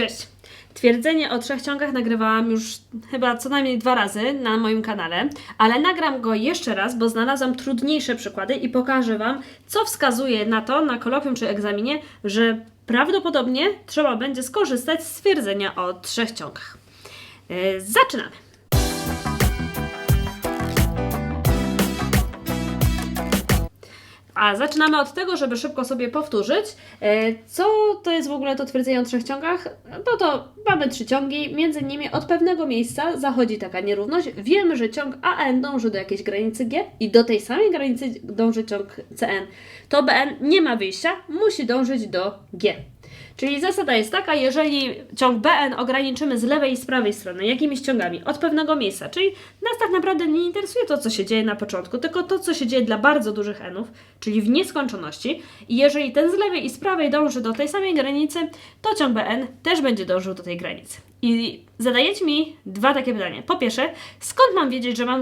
Cześć! Twierdzenie o trzech ciągach nagrywałam już chyba co najmniej dwa razy na moim kanale, ale nagram go jeszcze raz, bo znalazłam trudniejsze przykłady i pokażę Wam, co wskazuje na to na kolokwium czy egzaminie, że prawdopodobnie trzeba będzie skorzystać z stwierdzenia o trzech ciągach. Yy, zaczynamy! A zaczynamy od tego, żeby szybko sobie powtórzyć, e, co to jest w ogóle to twierdzenie o trzech ciągach. No to mamy trzy ciągi, między nimi od pewnego miejsca zachodzi taka nierówność. Wiemy, że ciąg AN dąży do jakiejś granicy G i do tej samej granicy dąży ciąg CN. To BN nie ma wyjścia, musi dążyć do G. Czyli zasada jest taka, jeżeli ciąg BN ograniczymy z lewej i z prawej strony jakimiś ciągami od pewnego miejsca, czyli nas tak naprawdę nie interesuje to, co się dzieje na początku, tylko to, co się dzieje dla bardzo dużych Nów, czyli w nieskończoności. I jeżeli ten z lewej i z prawej dąży do tej samej granicy, to ciąg BN też będzie dążył do tej granicy. I zadajecie mi dwa takie pytania. Po pierwsze, skąd mam wiedzieć, że mam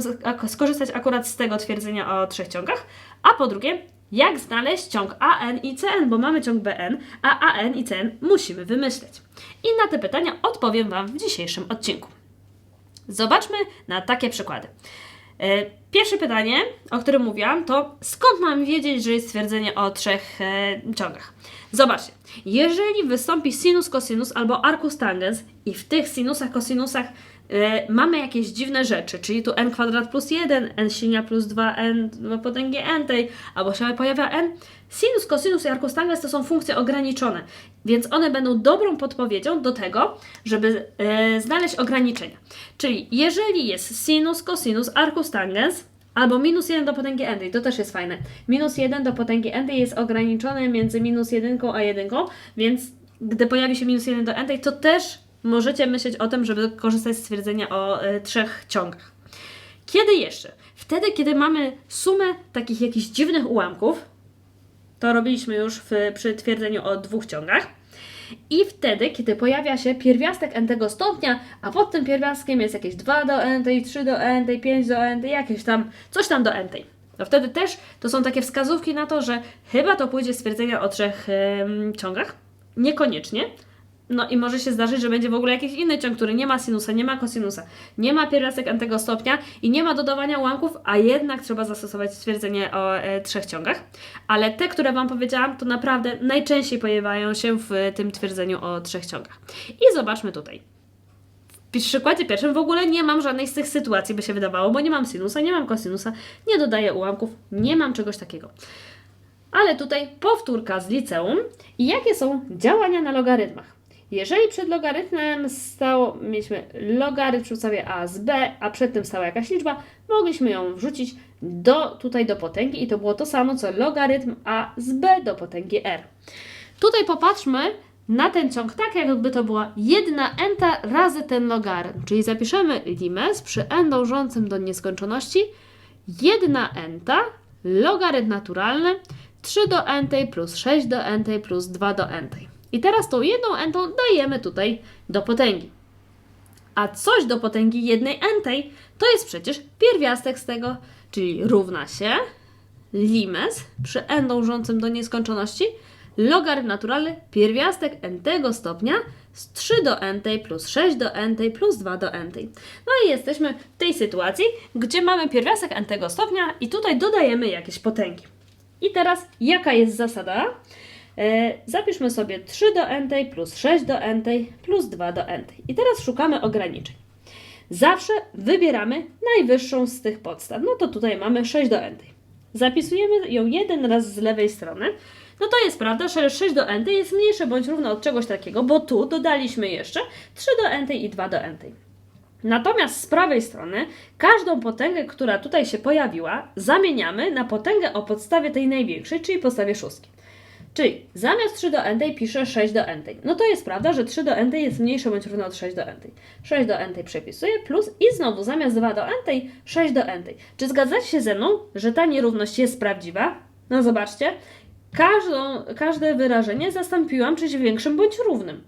skorzystać akurat z tego twierdzenia o trzech ciągach? A po drugie, jak znaleźć ciąg AN i CN, bo mamy ciąg BN, a AN i CN musimy wymyśleć. I na te pytania odpowiem Wam w dzisiejszym odcinku. Zobaczmy na takie przykłady. E, pierwsze pytanie, o którym mówiłam, to skąd mam wiedzieć, że jest stwierdzenie o trzech e, ciągach? Zobaczcie, jeżeli wystąpi sinus, cosinus albo arcus tangens i w tych sinusach, cosinusach E, mamy jakieś dziwne rzeczy, czyli tu n kwadrat plus 1, n silnia plus 2, n potęgi n tej, albo się pojawia n. Sinus, cosinus i arcus tangens to są funkcje ograniczone, więc one będą dobrą podpowiedzią do tego, żeby e, znaleźć ograniczenia. Czyli jeżeli jest sinus, cosinus, arcus tangens, albo minus 1 do potęgi n, to też jest fajne. Minus 1 do potęgi n jest ograniczone między minus 1 a 1, więc gdy pojawi się minus 1 do n, to też możecie myśleć o tym, żeby korzystać z stwierdzenia o y, trzech ciągach. Kiedy jeszcze? Wtedy, kiedy mamy sumę takich jakichś dziwnych ułamków, to robiliśmy już w, przy twierdzeniu o dwóch ciągach. I wtedy, kiedy pojawia się pierwiastek n tego stopnia, a pod tym pierwiastkiem jest jakieś 2 do n, 3 do n, 5 do n, jakieś tam, coś tam do n. To wtedy też to są takie wskazówki na to, że chyba to pójdzie stwierdzenia o trzech ciągach. Niekoniecznie, no i może się zdarzyć, że będzie w ogóle jakiś inny ciąg, który nie ma sinusa, nie ma kosinusa, nie ma pierwiastek antego stopnia i nie ma dodawania ułamków, a jednak trzeba zastosować stwierdzenie o e, trzech ciągach. Ale te, które Wam powiedziałam, to naprawdę najczęściej pojawiają się w tym twierdzeniu o trzech ciągach. I zobaczmy tutaj. W przykładzie pierwszym w ogóle nie mam żadnej z tych sytuacji, by się wydawało, bo nie mam sinusa, nie mam kosinusa, nie dodaję ułamków, nie mam czegoś takiego. Ale tutaj powtórka z liceum i jakie są działania na logarytmach. Jeżeli przed logarytmem stał, mieliśmy logarytm przy podstawie a z b, a przed tym stała jakaś liczba, mogliśmy ją wrzucić do, tutaj do potęgi i to było to samo co logarytm a z b do potęgi r. Tutaj popatrzmy na ten ciąg tak, jakby to była jedna enta razy ten logarytm, czyli zapiszemy limes przy n dążącym do nieskończoności, jedna enta, logarytm naturalny, 3 do n plus 6 do n plus 2 do n. I teraz tą jedną entą dajemy tutaj do potęgi. A coś do potęgi jednej entej to jest przecież pierwiastek z tego, czyli równa się limes przy n dążącym do nieskończoności logarytm naturalny pierwiastek n stopnia z 3 do n plus 6 do n plus 2 do n. No i jesteśmy w tej sytuacji, gdzie mamy pierwiastek n stopnia i tutaj dodajemy jakieś potęgi. I teraz jaka jest zasada? E, zapiszmy sobie 3 do n plus 6 do n plus 2 do n. I teraz szukamy ograniczeń. Zawsze wybieramy najwyższą z tych podstaw. No to tutaj mamy 6 do n. Zapisujemy ją jeden raz z lewej strony. No to jest prawda, że 6 do n jest mniejsze bądź równe od czegoś takiego, bo tu dodaliśmy jeszcze 3 do n i 2 do n. Natomiast z prawej strony każdą potęgę, która tutaj się pojawiła, zamieniamy na potęgę o podstawie tej największej, czyli podstawie szóstki. Czyli zamiast 3 do n piszę 6 do n. No to jest prawda, że 3 do n jest mniejsze bądź równe od 6 do n. 6 do n przepisuję plus i znowu zamiast 2 do n 6 do n. Czy zgadzacie się ze mną, że ta nierówność jest prawdziwa? No zobaczcie, każdą, każde wyrażenie zastąpiłam czymś większym bądź równym.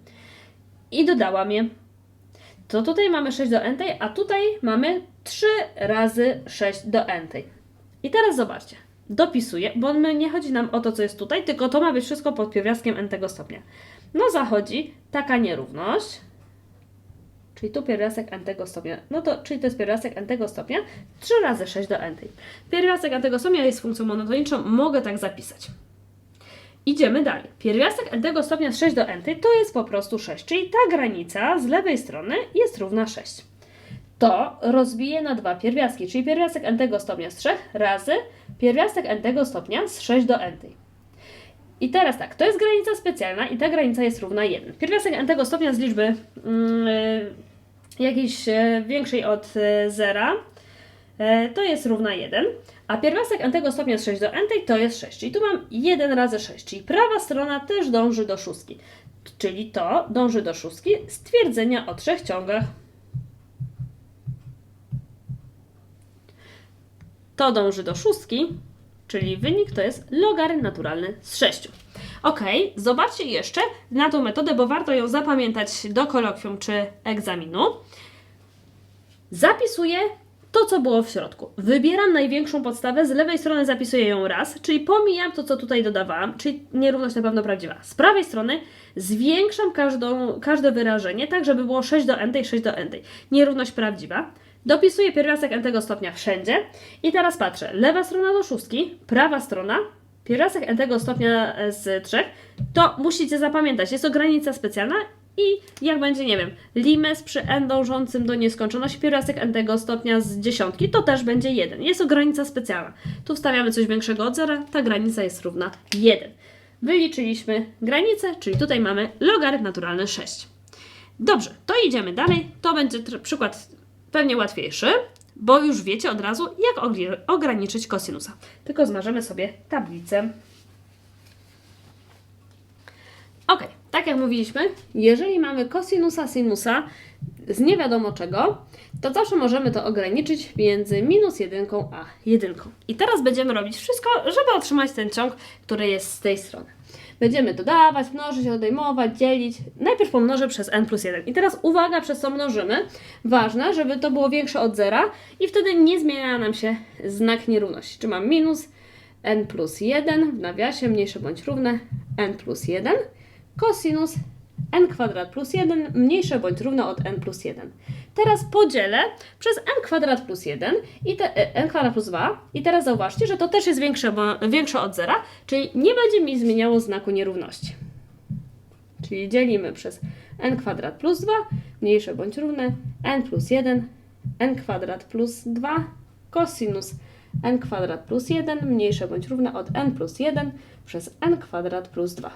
I dodałam je. To tutaj mamy 6 do n, a tutaj mamy 3 razy 6 do n. I teraz zobaczcie dopisuję, bo my nie chodzi nam o to, co jest tutaj, tylko to ma być wszystko pod pierwiastkiem n tego stopnia. no zachodzi taka nierówność, czyli tu pierwiastek n tego stopnia, no to, czyli to jest pierwiastek n tego stopnia, 3 razy 6 do n tej. Pierwiastek n tego stopnia jest funkcją monotoniczną, mogę tak zapisać. Idziemy dalej. Pierwiastek n tego stopnia z 6 do n to jest po prostu 6, czyli ta granica z lewej strony jest równa 6. To rozbiję na dwa pierwiastki, czyli pierwiastek n tego stopnia z 3 razy pierwiastek n tego stopnia z 6 do n. I teraz tak, to jest granica specjalna i ta granica jest równa 1. Pierwiastek n tego stopnia z liczby yy, jakiejś yy, większej od yy, 0 to jest równa 1, a pierwiastek n tego stopnia z 6 do n to jest 6, czyli tu mam 1 razy 6, czyli prawa strona też dąży do szóstki, czyli to dąży do szóstki stwierdzenia o trzech ciągach. To dąży do szóstki, czyli wynik to jest logarytm naturalny z 6. Ok, zobaczcie jeszcze na tą metodę, bo warto ją zapamiętać do kolokwium czy egzaminu. Zapisuję to, co było w środku. Wybieram największą podstawę, z lewej strony zapisuję ją raz, czyli pomijam to, co tutaj dodawałam, czyli nierówność na pewno prawdziwa. Z prawej strony zwiększam każdą, każde wyrażenie, tak żeby było 6 do n i 6 do n. Nierówność prawdziwa. Dopisuję pierwiastek n tego stopnia wszędzie i teraz patrzę. Lewa strona do szóstki, prawa strona, pierwiastek n tego stopnia z 3, to musicie zapamiętać, jest to granica specjalna i jak będzie, nie wiem, limes przy n dążącym do nieskończoności, pierwiastek n tego stopnia z dziesiątki, to też będzie 1. Jest to granica specjalna. Tu wstawiamy coś większego od zera, ta granica jest równa 1. Wyliczyliśmy granicę, czyli tutaj mamy logarytm naturalny 6. Dobrze, to idziemy dalej. To będzie przykład pewnie łatwiejszy, bo już wiecie od razu, jak ograniczyć kosinusa. Tylko zmarzemy sobie tablicę. Ok, tak jak mówiliśmy, jeżeli mamy kosinusa sinusa z nie wiadomo czego, to zawsze możemy to ograniczyć między minus jedynką a jedynką. I teraz będziemy robić wszystko, żeby otrzymać ten ciąg, który jest z tej strony. Będziemy dodawać, mnożyć, odejmować, dzielić. Najpierw pomnożę przez n plus 1. I teraz uwaga, przez co mnożymy. Ważne, żeby to było większe od zera i wtedy nie zmienia nam się znak nierówności. Czy mam minus n plus 1 w nawiasie, mniejsze bądź równe n plus 1 kosinus n kwadrat plus 1 mniejsze bądź równe od n plus 1. Teraz podzielę przez n kwadrat plus 1 i te, e, n kwadrat plus 2 i teraz zauważcie, że to też jest większe, większe od zera, czyli nie będzie mi zmieniało znaku nierówności. Czyli dzielimy przez n kwadrat plus 2 mniejsze bądź równe n plus 1 n kwadrat plus 2 kosinus n kwadrat plus 1 mniejsze bądź równe od n plus 1 przez n kwadrat plus 2.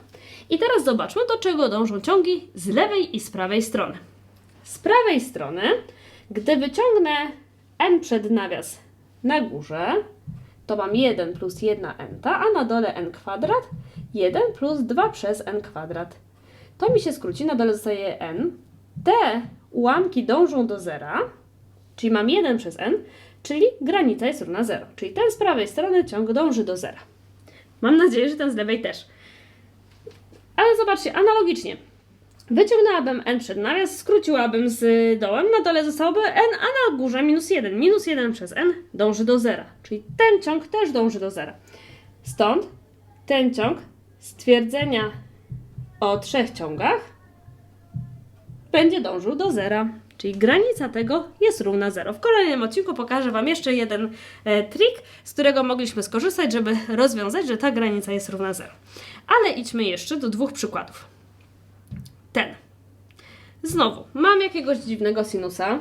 I teraz zobaczmy, do czego dążą ciągi z lewej i z prawej strony. Z prawej strony, gdy wyciągnę n przed nawias na górze, to mam 1 plus 1 n, a na dole n kwadrat 1 plus 2 przez n kwadrat. To mi się skróci, na dole zostaje n. Te ułamki dążą do zera, czyli mam 1 przez n, czyli granica jest równa 0. Czyli ten z prawej strony ciąg dąży do zera. Mam nadzieję, że ten z lewej też. Ale zobaczcie, analogicznie. Wyciągnęłabym n przed nawias, skróciłabym z dołem, na dole zostałoby n, a na górze minus 1. Minus 1 przez n dąży do zera, czyli ten ciąg też dąży do zera. Stąd ten ciąg stwierdzenia o trzech ciągach będzie dążył do zera. Czyli granica tego jest równa 0. W kolejnym odcinku pokażę Wam jeszcze jeden e, trik, z którego mogliśmy skorzystać, żeby rozwiązać, że ta granica jest równa 0. Ale idźmy jeszcze do dwóch przykładów. Ten. Znowu, mam jakiegoś dziwnego sinusa,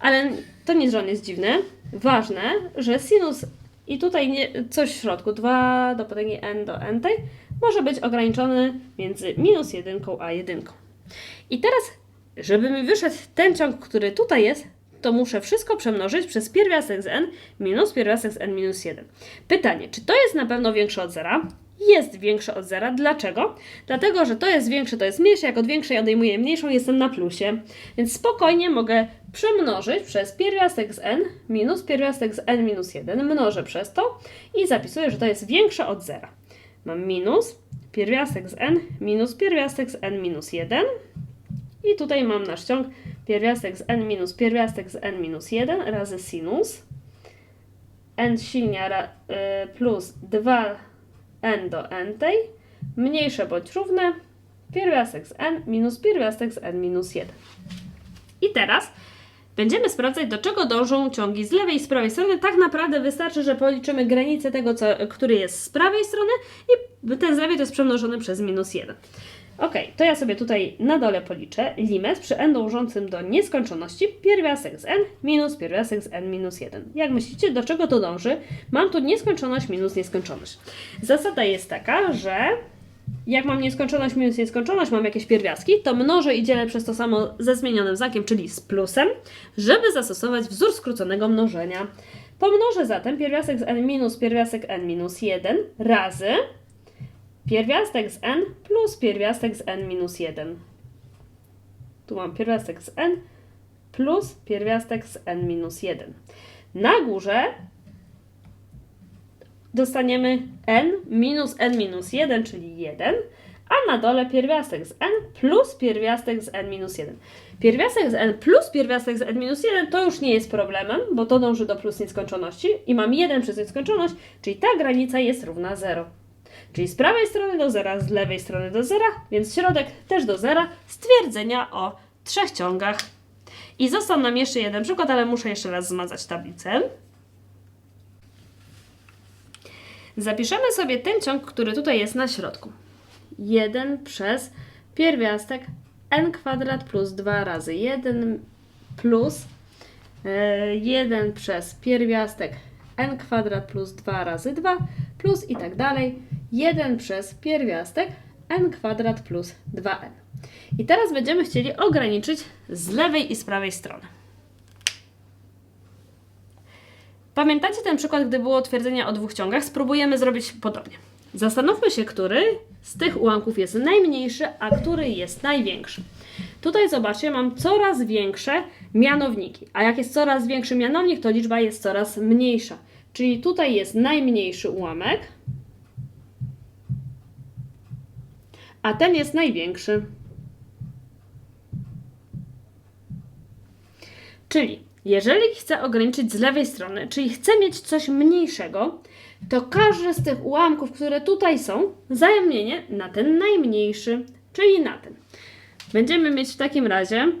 ale to nie, że on jest dziwny. Ważne, że sinus i tutaj nie, coś w środku, 2 do potęgi n do n, może być ograniczony między minus 1 a 1. I teraz żeby mi wyszedł ten ciąg, który tutaj jest, to muszę wszystko przemnożyć przez pierwiastek z n minus pierwiastek z n minus 1. Pytanie, czy to jest na pewno większe od zera? Jest większe od zera. Dlaczego? Dlatego, że to jest większe, to jest mniejsze. Jak od większej odejmuję mniejszą, jestem na plusie. Więc spokojnie mogę przemnożyć przez pierwiastek z n minus pierwiastek z n minus 1. Mnożę przez to i zapisuję, że to jest większe od zera. Mam minus pierwiastek z n minus pierwiastek z n minus 1 i tutaj mam nasz ciąg pierwiastek z n minus pierwiastek z n minus 1 razy sinus n silnia y, plus 2n do n tej mniejsze bądź równe pierwiastek z n minus pierwiastek z n minus 1. I teraz będziemy sprawdzać, do czego dążą ciągi z lewej i z prawej strony. Tak naprawdę wystarczy, że policzymy granicę tego, co, który jest z prawej strony i ten z lewej to jest przemnożony przez minus 1. Ok, to ja sobie tutaj na dole policzę limit przy n dążącym do nieskończoności pierwiastek z n minus pierwiastek z n minus 1. Jak myślicie, do czego to dąży? Mam tu nieskończoność minus nieskończoność. Zasada jest taka, że jak mam nieskończoność minus nieskończoność, mam jakieś pierwiastki, to mnożę i dzielę przez to samo ze zmienionym znakiem, czyli z plusem, żeby zastosować wzór skróconego mnożenia. Pomnożę zatem pierwiastek z n minus pierwiastek n minus 1 razy pierwiastek z n plus pierwiastek z n minus 1. Tu mam pierwiastek z n plus pierwiastek z n minus 1. Na górze dostaniemy n minus n minus 1, czyli 1, a na dole pierwiastek z n plus pierwiastek z n minus 1. Pierwiastek z n plus pierwiastek z n minus 1 to już nie jest problemem, bo to dąży do plus nieskończoności i mam 1 przez nieskończoność, czyli ta granica jest równa 0. Czyli z prawej strony do zera, z lewej strony do zera, więc środek też do zera. Stwierdzenia o trzech ciągach. I został nam jeszcze jeden przykład, ale muszę jeszcze raz zmazać tablicę. Zapiszemy sobie ten ciąg, który tutaj jest na środku. 1 przez pierwiastek n kwadrat plus 2 razy 1 plus e, 1 przez pierwiastek n kwadrat plus 2 razy 2 plus i tak dalej 1 przez pierwiastek n kwadrat plus 2n. I teraz będziemy chcieli ograniczyć z lewej i z prawej strony. Pamiętacie ten przykład, gdy było twierdzenie o dwóch ciągach? Spróbujemy zrobić podobnie. Zastanówmy się, który z tych ułamków jest najmniejszy, a który jest największy. Tutaj zobaczcie, mam coraz większe mianowniki, a jak jest coraz większy mianownik, to liczba jest coraz mniejsza. Czyli tutaj jest najmniejszy ułamek, a ten jest największy. Czyli jeżeli chcę ograniczyć z lewej strony, czyli chcę mieć coś mniejszego, to każdy z tych ułamków, które tutaj są, zamienię na ten najmniejszy, czyli na ten. Będziemy mieć w takim razie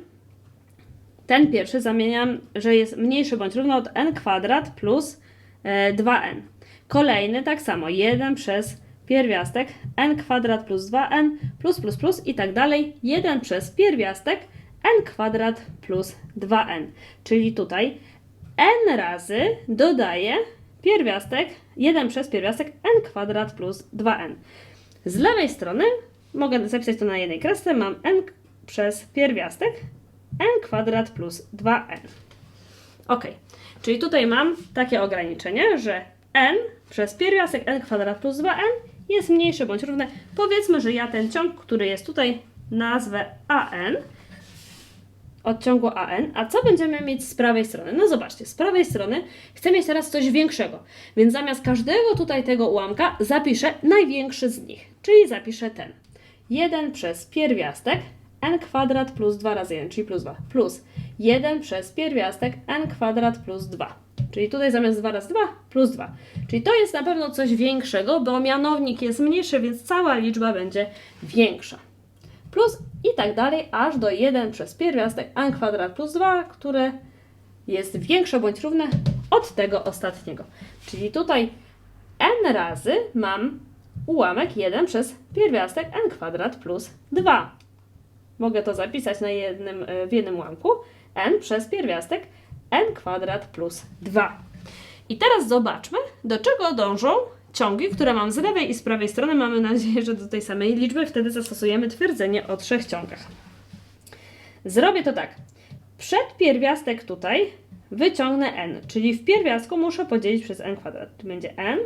ten pierwszy zamieniam, że jest mniejszy bądź równy od n kwadrat plus e, 2n. Kolejny tak samo, 1 przez pierwiastek n kwadrat plus 2n plus plus plus i tak dalej, 1 przez pierwiastek n kwadrat plus 2n. Czyli tutaj n razy dodaję pierwiastek 1 przez pierwiastek n kwadrat plus 2n. Z lewej strony mogę zapisać to na jednej kresce, mam n przez pierwiastek n kwadrat plus 2n. Ok, czyli tutaj mam takie ograniczenie, że n przez pierwiastek n kwadrat plus 2n jest mniejsze bądź równe. Powiedzmy, że ja ten ciąg, który jest tutaj, nazwę an, od ciągu AN. A co będziemy mieć z prawej strony? No zobaczcie, z prawej strony chcę mieć teraz coś większego, więc zamiast każdego tutaj tego ułamka zapiszę największy z nich, czyli zapiszę ten. 1 przez pierwiastek n kwadrat plus 2 razy 1, czyli plus 2, plus 1 przez pierwiastek n kwadrat plus 2. Czyli tutaj zamiast 2 razy 2 plus 2. Czyli to jest na pewno coś większego, bo mianownik jest mniejszy, więc cała liczba będzie większa plus i tak dalej, aż do 1 przez pierwiastek n kwadrat plus 2, które jest większe bądź równe od tego ostatniego. Czyli tutaj n razy mam ułamek 1 przez pierwiastek n kwadrat plus 2. Mogę to zapisać na jednym, w jednym ułamku. N przez pierwiastek n kwadrat plus 2. I teraz zobaczmy, do czego dążą ciągi, które mam z lewej i z prawej strony. Mamy nadzieję, że do tej samej liczby. Wtedy zastosujemy twierdzenie o trzech ciągach. Zrobię to tak. Przed pierwiastek tutaj wyciągnę n, czyli w pierwiastku muszę podzielić przez n kwadrat. Tu będzie n,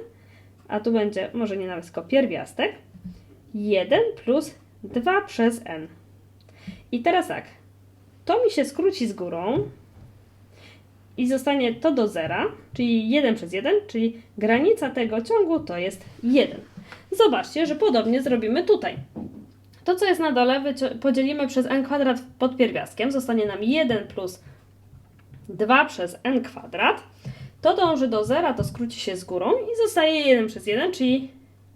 a tu będzie, może nie nawet, tylko pierwiastek. 1 plus 2 przez n. I teraz tak, to mi się skróci z górą, i zostanie to do zera, czyli 1 przez 1, czyli granica tego ciągu to jest 1. Zobaczcie, że podobnie zrobimy tutaj. To, co jest na dole, podzielimy przez n kwadrat pod pierwiastkiem. Zostanie nam 1 plus 2 przez n kwadrat. To dąży do zera, to skróci się z górą i zostaje 1 przez 1, czyli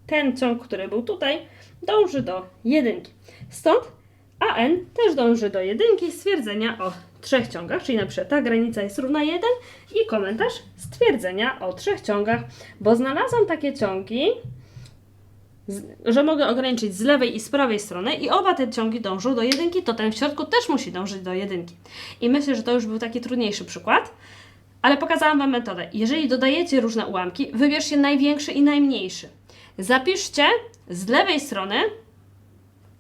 ten ciąg, który był tutaj, dąży do jedynki. Stąd AN też dąży do jedynki stwierdzenia o trzech ciągach, czyli na przykład ta granica jest równa 1 i komentarz stwierdzenia o trzech ciągach, bo znalazłam takie ciągi, że mogę ograniczyć z lewej i z prawej strony i oba te ciągi dążą do jedynki, to ten w środku też musi dążyć do jedynki. I myślę, że to już był taki trudniejszy przykład, ale pokazałam Wam metodę. Jeżeli dodajecie różne ułamki, wybierzcie największy i najmniejszy. Zapiszcie z lewej strony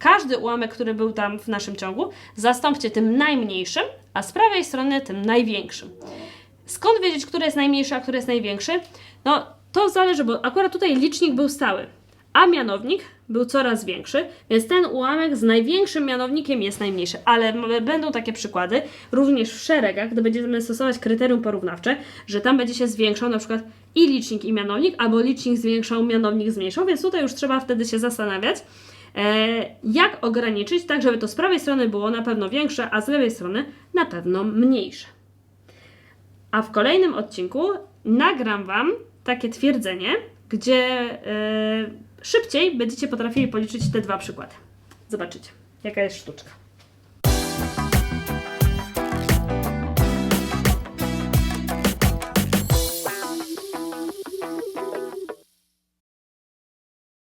każdy ułamek, który był tam w naszym ciągu, zastąpcie tym najmniejszym, a z prawej strony tym największym. Skąd wiedzieć, który jest najmniejszy, a który jest największy? No, to zależy, bo akurat tutaj licznik był stały, a mianownik był coraz większy, więc ten ułamek z największym mianownikiem jest najmniejszy. Ale będą takie przykłady, również w szeregach, gdy będziemy stosować kryterium porównawcze, że tam będzie się zwiększał na przykład i licznik, i mianownik, albo licznik zwiększał, mianownik zmniejszał, więc tutaj już trzeba wtedy się zastanawiać, jak ograniczyć, tak żeby to z prawej strony było na pewno większe, a z lewej strony na pewno mniejsze. A w kolejnym odcinku nagram Wam takie twierdzenie, gdzie e, szybciej będziecie potrafili policzyć te dwa przykłady. Zobaczycie, jaka jest sztuczka.